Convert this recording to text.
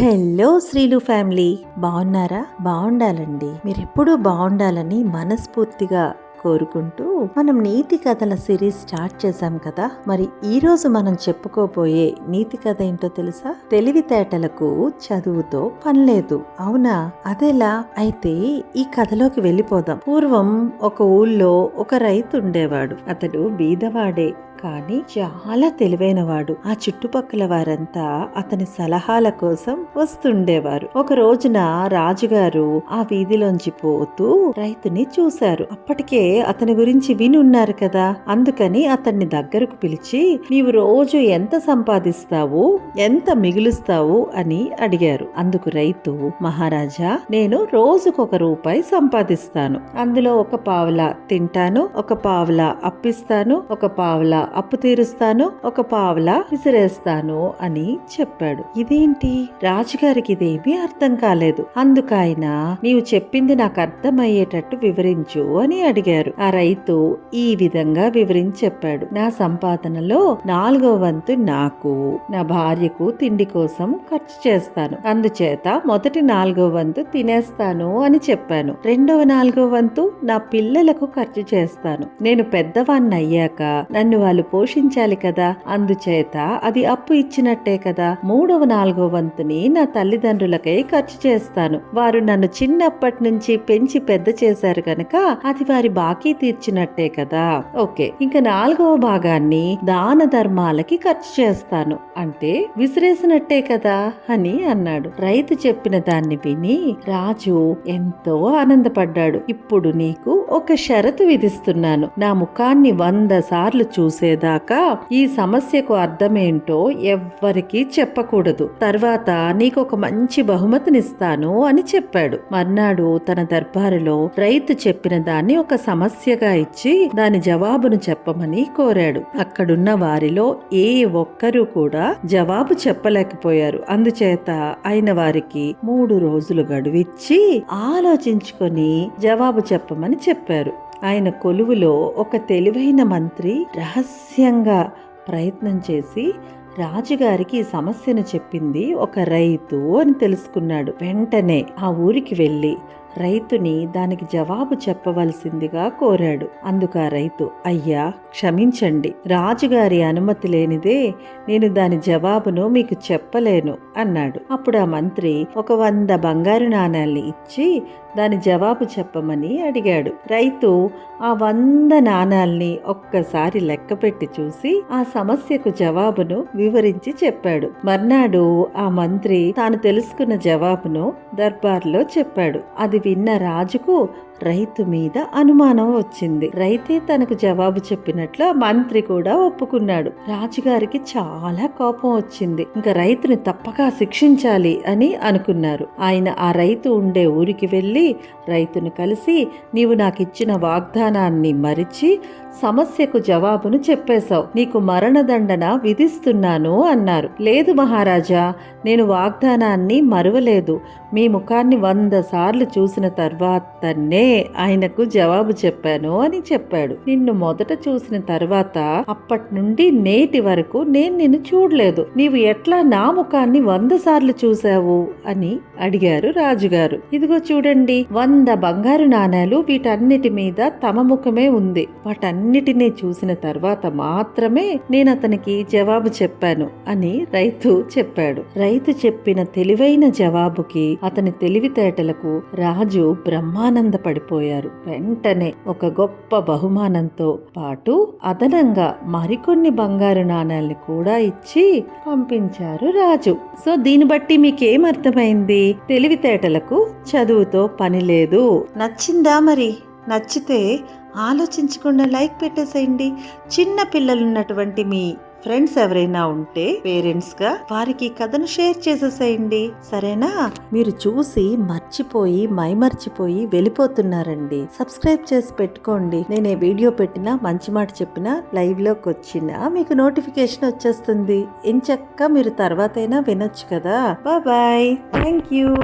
Hello శ్రీలు family. బాగున్నారా? బాగుండాలండి. మీరెప్పుడు బాగుండాలని మనస్ఫూర్తిగా కోరుకుంటూ మనం నీతి కథల సిరీస్ స్టార్ట్ చేశాం కదా. మరి ఈ రోజు మనం చెప్పుకోబోయే నీతి కథ ఏంటో తెలుసా? తెలివితేటలకు చదువుతో పనిలేదు. అవునా? అదెలా? అయితే ఈ కథలోకి వెళ్ళిపోదాం. పూర్వం ఒక ఊళ్ళో ఒక రైతు ఉండేవాడు. అతడు బీదవాడే. కానీ చాలా తెలివైనవాడు. ఆ చుట్టుపక్కల వారంతా అతని సలహాల కోసం వస్తుండేవారు. ఒక రోజున రాజుగారు ఆ వీధిలోంచి పోతూ రైతుని చూశారు. అప్పటికే అతని గురించి వినున్నారు కదా. అందుకని అతన్ని దగ్గరకు పిలిచి నీవు రోజు ఎంత సంపాదిస్తావు? ఎంత మిగులుస్తావు? అని అడిగారు. అందుకు రైతు మహారాజా నేను రోజుకొక రూపాయి సంపాదిస్తాను. అందులో ఒక పావలా తింటాను ఒక పావలా అప్పిస్తాను ఒక పావలా అప్పు తీరుస్తాను ఒక పావలా విసిరేస్తాను అని చెప్పాడు. ఇదేంటి? రాజుగారికి ఇదేమీ అర్థం కాలేదు. అందుకైన నీవు చెప్పింది నాకు అర్థమయ్యేటట్టు వివరించు అని అడిగారు. ఆ రైతు ఈ విధంగా వివరించి చెప్పాడు. నా సంపాదనలో నాలుగో వంతు నాకు నా భార్యకు తిండి కోసం ఖర్చు చేస్తాను. అందుచేత మొదటి నాలుగో వంతు తినేస్తాను అని చెప్పాను. రెండవ నాలుగో వంతు నా పిల్లలకు ఖర్చు చేస్తాను. నేను పెద్దవాణ్ణి అయ్యాక నన్ను వాళ్ళు పోషించాలి కదా. అందుచేత అది అప్పు ఇచ్చినట్టే కదా. మూడవ నాలుగో వంతుని నా తల్లిదండ్రులకై ఖర్చు చేస్తాను. వారు నన్ను చిన్నప్పటి నుంచి పెంచి పెద్ద చేశారు కనుక అది వారి బాకీ తీర్చినట్టే కదా. ఓకే ఇంకా నాలుగవ భాగాన్ని దాన ధర్మాలకి ఖర్చు చేస్తాను. అంటే విసిరేసినట్టే కదా అని అన్నాడు. రైతు చెప్పిన దాన్ని విని రాజు ఎంతో ఆనందపడ్డాడు. ఇప్పుడు నీకు ఒక షరతు విధిస్తున్నాను. నా ముఖాన్ని వంద సార్లు చూసేదాకా ఈ సమస్యకు అర్థమేంటో ఎవ్వరికీ చెప్పకూడదు. తర్వాత నీకు ఒక మంచి బహుమతినిస్తాను అని చెప్పాడు. మర్నాడు తన దర్బారులో రైతు చెప్పిన దాన్ని ఒక సమస్యగా ఇచ్చి దాని జవాబును చెప్పమని కోరాడు. అక్కడున్న వారిలో ఏ ఒక్కరూ కూడా జవాబు చెప్పలేకపోయారు. అందుచేత ఆయన వారికి మూడు రోజులు గడువిచ్చి ఆలోచించుకొని జవాబు చెప్పమని చెప్పారు. ఆయన కొలువులో ఒక తెలివైన మంత్రి రహస్యంగా ప్రయత్నం చేసి రాజుగారికి ఈ సమస్యను చెప్పింది ఒక రైతు అని తెలుసుకున్నాడు. వెంటనే ఆ ఊరికి వెళ్ళి రైతుని దానికి జవాబు చెప్పవలసిందిగా కోరాడు. అందుకు ఆ రైతు అయ్యా క్షమించండి. రాజుగారి అనుమతి లేనిదే నేను దాని జవాబును మీకు చెప్పలేను అన్నాడు. అప్పుడు ఆ మంత్రి ఒక వంద బంగారు నాణాల్ని ఇచ్చి దాని జవాబు చెప్పమని అడిగాడు. రైతు ఆ వంద నాణాల్ని ఒక్కసారి లెక్కపెట్టి చూసి ఆ సమస్యకు జవాబును వివరించి చెప్పాడు. మర్నాడు ఆ మంత్రి తాను తెలుసుకున్న జవాబును దర్బార్లో చెప్పాడు. అది విన్న రాజుకు రైతు మీద అనుమానం వచ్చింది. రైతే తనకు జవాబు చెప్పినట్లు మంత్రి కూడా ఒప్పుకున్నాడు. రాజుగారికి చాలా కోపం వచ్చింది. ఇంకా రైతుని తప్పక శిక్షించాలి అని అనుకున్నారు. ఆయన ఆ రైతు ఉండే ఊరికి వెళ్ళి రైతును కలిసి నీవు నాకు ఇచ్చిన వాగ్దానాన్ని మరిచి సమస్యకు జవాబును చెప్పేశావు. నీకు మరణదండన విధిస్తున్నాను అన్నారు. లేదు మహారాజా నేను వాగ్దానాన్ని మరువలేదు. మీ ముఖాన్ని వంద సార్లు చూసిన తర్వాతనే ఆయనకు జవాబు చెప్పాను అని చెప్పాడు. నిన్ను మొదట చూసిన తర్వాత అప్పటి నుండి నేటి వరకు నేను నిన్ను చూడలేదు. నీవు ఎట్లా నా ముఖాన్ని వంద సార్లు చూసావు అని అడిగారు రాజుగారు. ఇదిగో చూడండి వంద బంగారు నాణేలు వీటన్నిటి మీద తమ ముఖమే ఉంది. వాటన్నిటినీ చూసిన తర్వాత మాత్రమే నేను అతనికి జవాబు చెప్పాను అని రైతు చెప్పాడు. రైతు చెప్పిన తెలివైన జవాబుకి అతని తెలివితేటలకు రాజు బ్రహ్మానంద పడిపోయారు వెంటనే ఒక గొప్ప బహుమానంతో పాటు అదనంగా మరికొన్ని బంగారు నాణాలని కూడా ఇచ్చి పంపించారు రాజు. సో దీన్ని బట్టి మీకేం అర్థమైంది? తెలివితేటలకు చదువుతో పని లేదు. నచ్చిందా మరి? నచ్చితే ఆలోచించకుండా లైక్ పెట్టేసేయండి. చిన్న పిల్లలున్నటువంటి మీ ఫ్రెండ్స్ ఎవరైనా ఉంటే పేరెంట్స్గా వారికి కథను షేర్ చేసేసేయండి. సరేనా? మీరు చూసి మర్చిపోయి మైమర్చిపోయి వెళ్ళిపోతున్నారండి. సబ్స్క్రైబ్ చేసి పెట్టుకోండి. నేను ఏ వీడియో పెట్టినా మంచి మాట చెప్పినా లైవ్లోకి వచ్చినా మీకు నోటిఫికేషన్ వచ్చేస్తుంది. ఇంచక్క మీరు తర్వాతైనా వినొచ్చు కదా. Bye thank you